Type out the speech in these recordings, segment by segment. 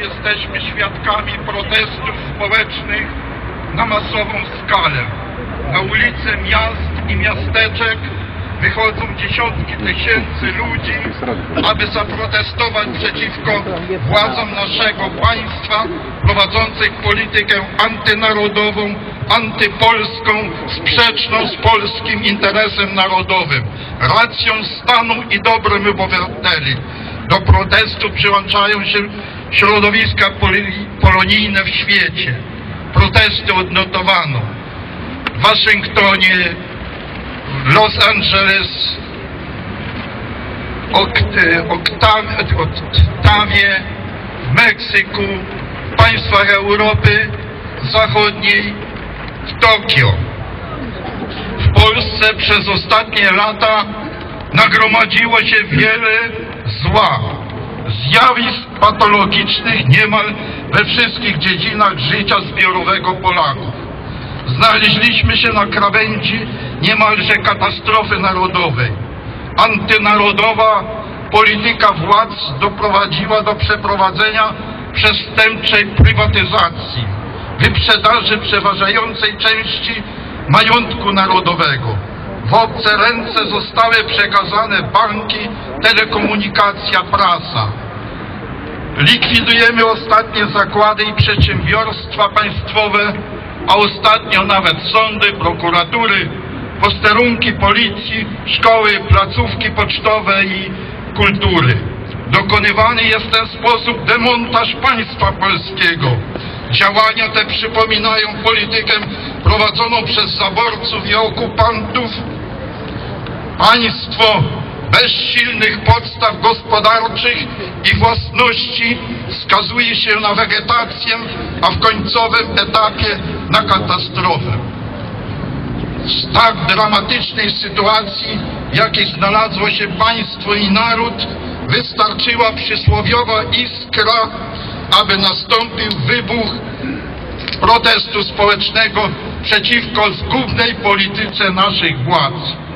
jesteśmy świadkami protestów społecznych na masową skalę. Na ulice miast i miasteczek wychodzą dziesiątki tysięcy ludzi, aby zaprotestować przeciwko władzom naszego państwa prowadzących politykę antynarodową, antypolską, sprzeczną z polskim interesem narodowym, racją stanu i dobrem obywateli. Do protestu przyłączają się środowiska polonijne w świecie. Protesty odnotowano w Waszyngtonie, w Los Angeles, Okt- Oktaw- Oktawie, w Meksyku, w państwach Europy Zachodniej, w Tokio. W Polsce przez ostatnie lata nagromadziło się wiele zła, zjawisk patologicznych niemal we wszystkich dziedzinach życia zbiorowego Polaków. Znaleźliśmy się na krawędzi niemalże katastrofy narodowej. Antynarodowa polityka władz doprowadziła do przeprowadzenia przestępczej prywatyzacji, wyprzedaży przeważającej części majątku narodowego. W obce ręce zostały przekazane banki, telekomunikacja, prasa. Likwidujemy ostatnie zakłady i przedsiębiorstwa państwowe, a ostatnio nawet sądy, prokuratury, posterunki policji, szkoły, placówki pocztowe i kultury. Dokonywany jest w ten sposób demontaż państwa polskiego. Działania te przypominają politykę prowadzoną przez zaborców i okupantów. Państwo bez silnych podstaw gospodarczych i własności skazuje się na wegetację, a w końcowym etapie na katastrofę. W tak dramatycznej sytuacji, w jakiej znalazło się państwo i naród, wystarczyła przysłowiowa iskra, aby nastąpił wybuch protestu społecznego przeciwko zgubnej polityce naszych władz.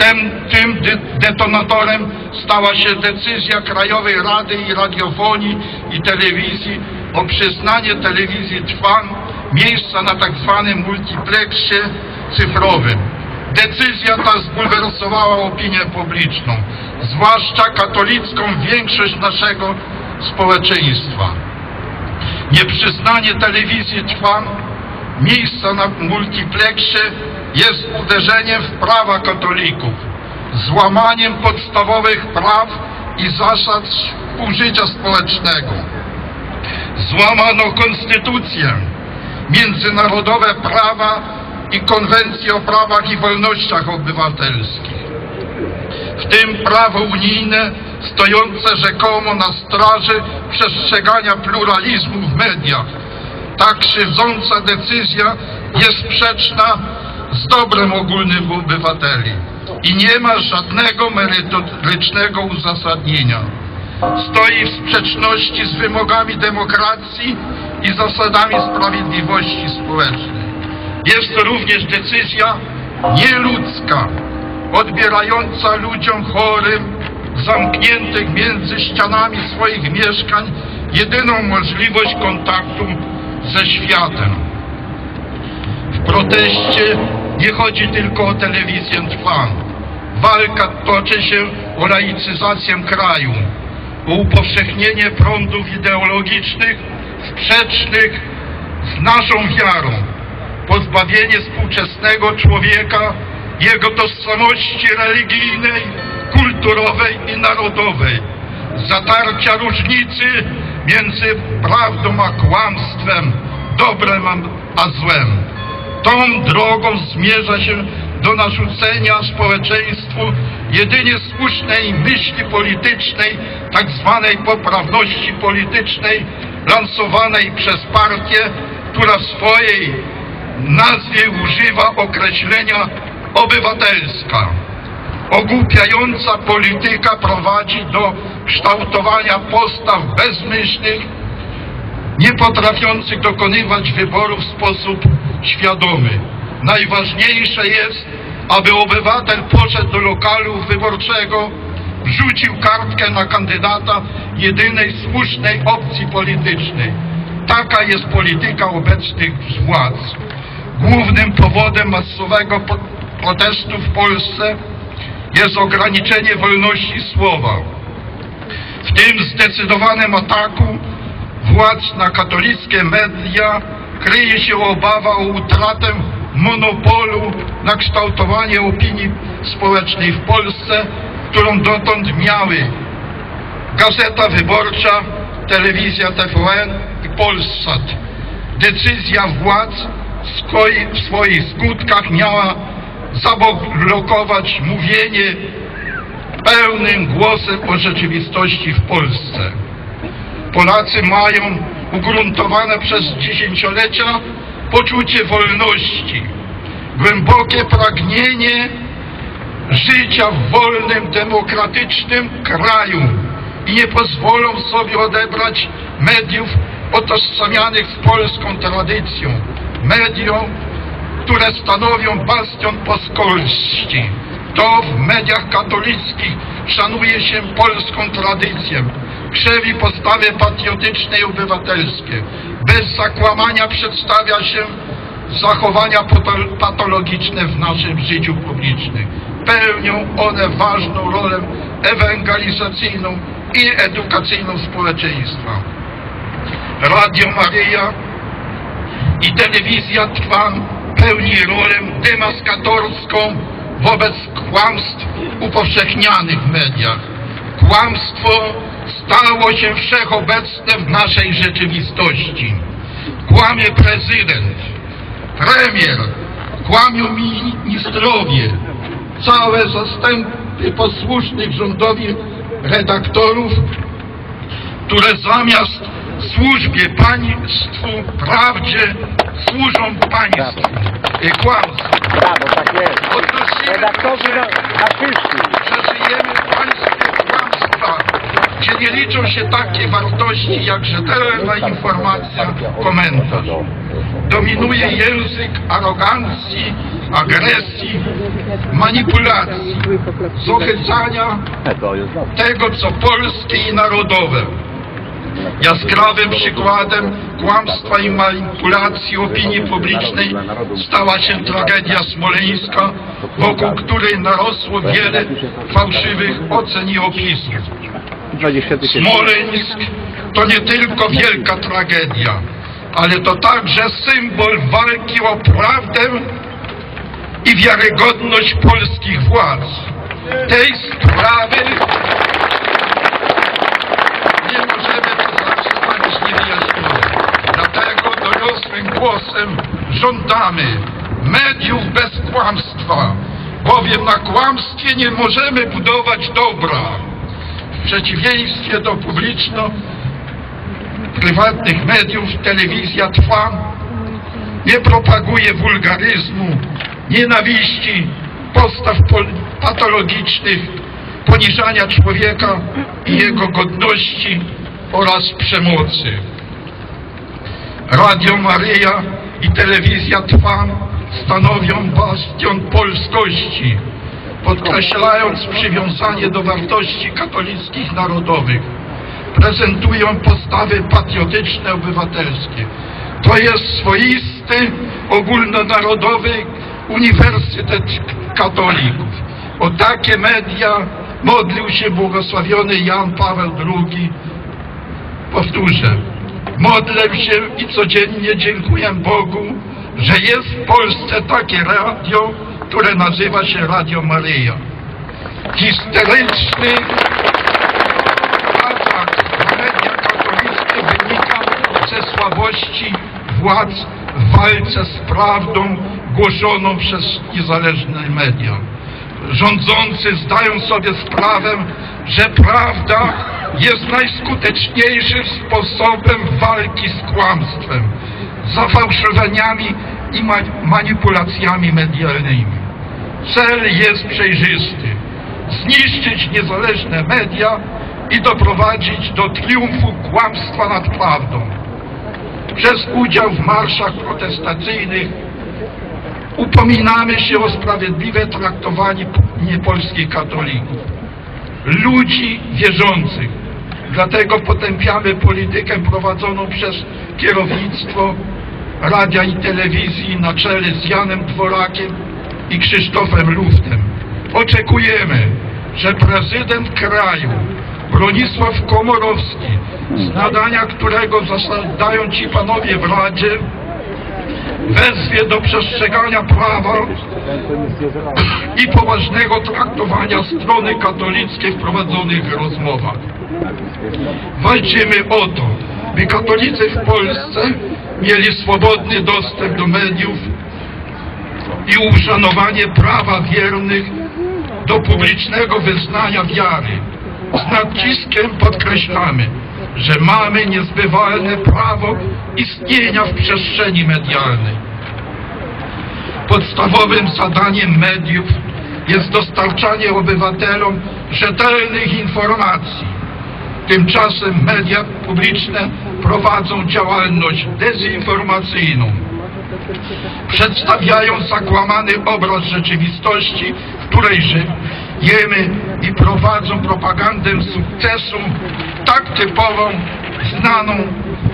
Tym, tym detonatorem stała się decyzja Krajowej Rady i Radiofonii i Telewizji o przyznanie telewizji Trwam miejsca na tak zwanym multiplexie cyfrowym. Decyzja ta zbulwersowała opinię publiczną, zwłaszcza katolicką większość naszego społeczeństwa. Nieprzyznanie telewizji Trwam miejsca na multiplexie jest uderzeniem w prawa katolików, złamaniem podstawowych praw i zasad współżycia społecznego. Złamano konstytucję, międzynarodowe prawa i konwencję o prawach i wolnościach obywatelskich w tym prawo unijne stojące rzekomo na straży przestrzegania pluralizmu w mediach. Ta krzywdząca decyzja jest sprzeczna z dobrem ogólnym obywateli i nie ma żadnego merytorycznego uzasadnienia. Stoi w sprzeczności z wymogami demokracji i zasadami sprawiedliwości społecznej. Jest to również decyzja nieludzka, odbierająca ludziom chorym, zamkniętych między ścianami swoich mieszkań, jedyną możliwość kontaktu ze światem. W proteście nie chodzi tylko o telewizję Trwam. Walka toczy się o laicyzację kraju, o upowszechnienie prądów ideologicznych sprzecznych z naszą wiarą, pozbawienie współczesnego człowieka jego tożsamości religijnej, kulturowej i narodowej, zatarcia różnicy między prawdą a kłamstwem, dobrem a- złem. Tą drogą zmierza się do narzucenia społeczeństwu jedynie słusznej myśli politycznej, tak zwanej poprawności politycznej, lansowanej przez partię, która w swojej nazwie używa określenia obywatelska. Ogłupiająca polityka prowadzi do kształtowania postaw bezmyślnych, nie potrafiących dokonywać wyborów w sposób świadomy. Najważniejsze jest, aby obywatel poszedł do lokalu wyborczego wrzucił kartkę na kandydata jedynej słusznej opcji politycznej. Taka jest polityka obecnych władz. Głównym powodem masowego protestu w Polsce jest ograniczenie wolności słowa. W tym zdecydowanym ataku władz na katolickie media kryje się obawa o utratę monopolu na kształtowanie opinii społecznej w Polsce, którą dotąd miały Gazeta Wyborcza, Telewizja TVN i Polsat. Decyzja władz w swoich skutkach miała zablokować mówienie pełnym głosem o rzeczywistości w Polsce. Polacy mają ugruntowane przez dziesięciolecia poczucie wolności, głębokie pragnienie życia w wolnym, demokratycznym kraju i nie pozwolą sobie odebrać mediów otożsamianych z polską tradycją, mediom, które stanowią bastion polskości. To w mediach katolickich szanuje się polską tradycję, krzewi postawy patriotyczne i obywatelskie. Bez zakłamania przedstawia się zachowania pato- patologiczne w naszym życiu publicznym. Pełnią one ważną rolę ewangelizacyjną i edukacyjną społeczeństwa. Radio Maryja i telewizja Trwam pełni rolę demaskatorską wobec kłamstw upowszechnianych w mediach. Kłamstwo stało się wszechobecne w naszej rzeczywistości. Kłamie prezydent, premier, kłamią ministrowie, całe zastępy posłusznych rządowi redaktorów, które zamiast służbie państwu, prawdzie, służą państwu. Kłamstwu. Brawo, tak jest. Redaktorzy na, wszystkich. że żyjemy w państwie gdzie nie liczą się takie wartości jak rzetelna informacja, komentarz. Dominuje język arogancji, agresji, manipulacji, dobre. tego, co polskie i narodowe. Jaskrawym przykładem kłamstwa i manipulacji opinii publicznej stała się tragedia smoleńska, wokół której narosło wiele fałszywych ocen i opisów. 20 tysięcy. Smoleńsk to nie tylko wielka tragedia, ale to także symbol walki o prawdę i wiarygodność polskich władz. Tej sprawy nie możemy pozostawić niewyjaśnione. Dlatego doniosłym głosem żądamy mediów bez kłamstwa, bowiem na kłamstwie nie możemy budować dobra. Przeciwieństwie do publiczno-prywatnych mediów telewizja trwa, nie propaguje wulgaryzmu, nienawiści, postaw patologicznych, poniżania człowieka i jego godności oraz przemocy. Radio Maryja i telewizja Trwam stanowią bastion polskości, podkreślając przywiązanie do wartości katolickich narodowych. Prezentują postawy patriotyczne, obywatelskie. To jest swoisty, ogólnonarodowy uniwersytet katolików. O takie media modlił się błogosławiony Jan Paweł II Powtórzę. Modlę się i codziennie dziękuję Bogu, że jest w Polsce takie radio, które nazywa się Radio Maryja. Histeryczny atak na media katolickie wynika ze słabości władz w walce z prawdą głoszoną przez niezależne media. Rządzący zdają sobie sprawę, że prawda jest najskuteczniejszym sposobem walki z kłamstwem, zafałszowaniami i ma manipulacjami medialnymi. Cel jest przejrzysty. Zniszczyć niezależne media i doprowadzić do triumfu kłamstwa nad prawdą. Przez udział w marszach protestacyjnych upominamy się o sprawiedliwe traktowanie p- polskich katolików. ludzi wierzących. Dlatego potępiamy politykę prowadzoną przez kierownictwo radia i telewizji na czele z Janem Dworakiem i Krzysztofem Luftem. Oczekujemy, że prezydent kraju Bronisław Komorowski, z nadania którego zasiadają ci panowie w Radzie, wezwie do przestrzegania prawa i poważnego traktowania strony katolickiej w prowadzonych rozmowach. Walczymy o to, by katolicy w Polsce mieli swobodny dostęp do mediów i uszanowanie prawa wiernych do publicznego wyznania wiary. Z naciskiem podkreślamy, że mamy niezbywalne prawo istnienia w przestrzeni medialnej. Podstawowym zadaniem mediów jest dostarczanie obywatelom rzetelnych informacji. Tymczasem media publiczne prowadzą działalność dezinformacyjną. Przedstawiają zakłamany obraz rzeczywistości, w której żyjemy i prowadzą propagandę sukcesu, tak typową, znaną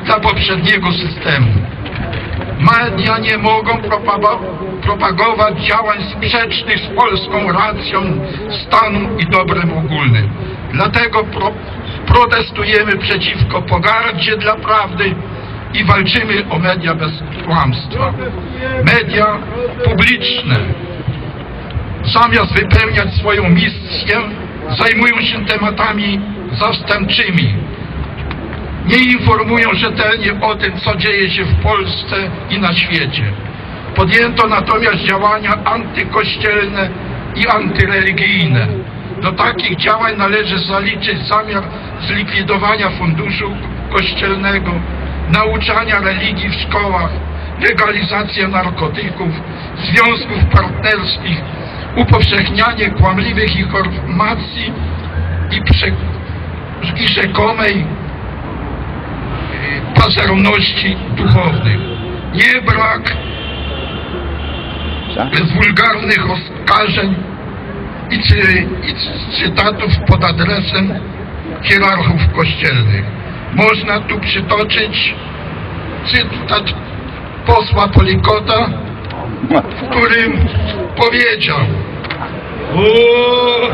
dla poprzedniego systemu. Media nie mogą propago- propagować działań sprzecznych z polską racją stanu i dobrem ogólnym. Dlatego pro, protestujemy przeciwko pogardzie dla prawdy i walczymy o media bez kłamstwa. Media publiczne zamiast wypełniać swoją misję zajmują się tematami zastępczymi, nie informują rzetelnie o tym, co dzieje się w Polsce i na świecie. Podjęto natomiast działania antykościelne i antyreligijne. Do takich działań należy zaliczyć zamiar zlikwidowania funduszu kościelnego, nauczania religii w szkołach, legalizację narkotyków, związków partnerskich, upowszechnianie kłamliwych informacji i, prze, i rzekomej pazerności duchownych. Nie brak bez wulgarnych oskarżeń i, cy, i cy- cytatów pod adresem hierarchów kościelnych. Można tu przytoczyć cytat posła Polikota, w którym powiedział o,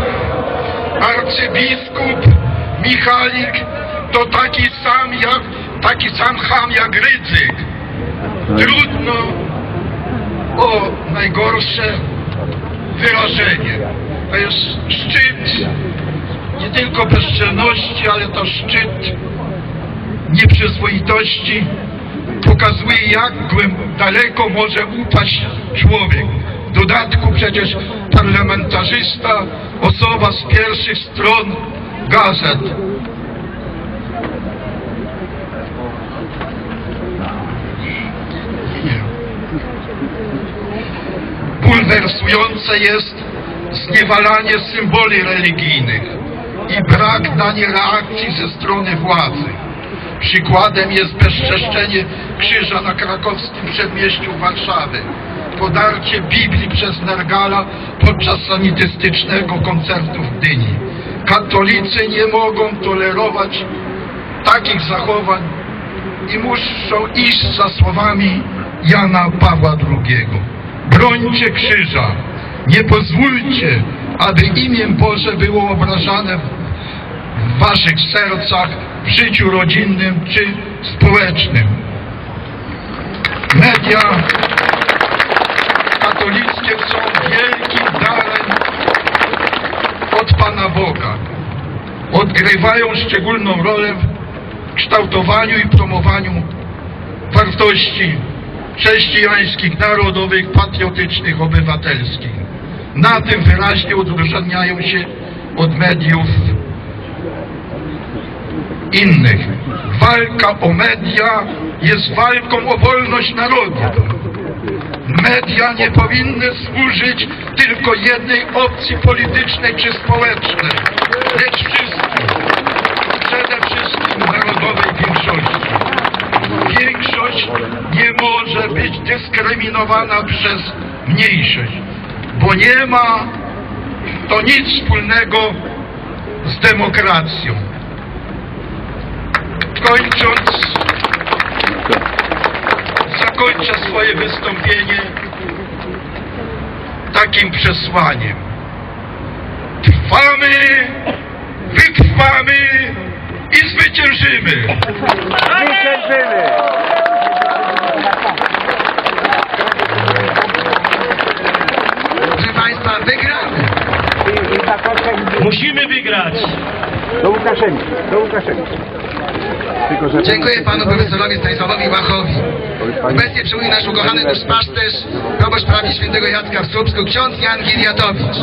arcybiskup Michalik to taki sam jak, taki sam ham jak Rydzyk. Trudno o najgorsze wyrażenie. To jest szczyt nie tylko bezczelności, ale to szczyt nieprzyzwoitości. Pokazuje, jak daleko może upaść człowiek. W dodatku przecież parlamentarzysta, osoba z pierwszych stron gazet. Bulwersujące jest zniewalanie symboli religijnych i brak na nie reakcji ze strony władzy. Przykładem jest bezczeszczenie krzyża na krakowskim przedmieściu Warszawy, podarcie Biblii przez Nergala podczas sanitystycznego koncertu w Gdyni. Katolicy nie mogą tolerować takich zachowań i muszą iść za słowami Jana Pawła II. Brońcie krzyża, nie pozwólcie, aby imię Boże było obrażane w waszych sercach, w życiu rodzinnym czy społecznym. Media katolickie są wielkim darem od Pana Boga. Odgrywają szczególną rolę w kształtowaniu i promowaniu wartości chrześcijańskich, narodowych, patriotycznych, obywatelskich. Na tym wyraźnie odróżniają się od mediów innych. Walka o media jest walką o wolność narodu. Media nie powinny służyć tylko jednej opcji politycznej czy społecznej, lecz wszystkim. Przede wszystkim narodowej większości. Większość nie może być dyskryminowana przez mniejszość, bo nie ma to nic wspólnego demokracją. Kończąc, zakończę swoje wystąpienie takim przesłaniem. Trwamy, wytrwamy i zwyciężymy. Zwyciężymy! Proszę Państwa, wygramy. I, i ta kotka idzie Musimy wygrać. do Łukaszenki, do Łukaszenki. Tylko, że Dziękuję panu profesorowi Stanisławowi Łachowi. Obecnie przyjmuje nasz ukochany duszpasterz, proboszcz prawie świętego Jacka w Słupsku, ksiądz Jan Giliatowicz.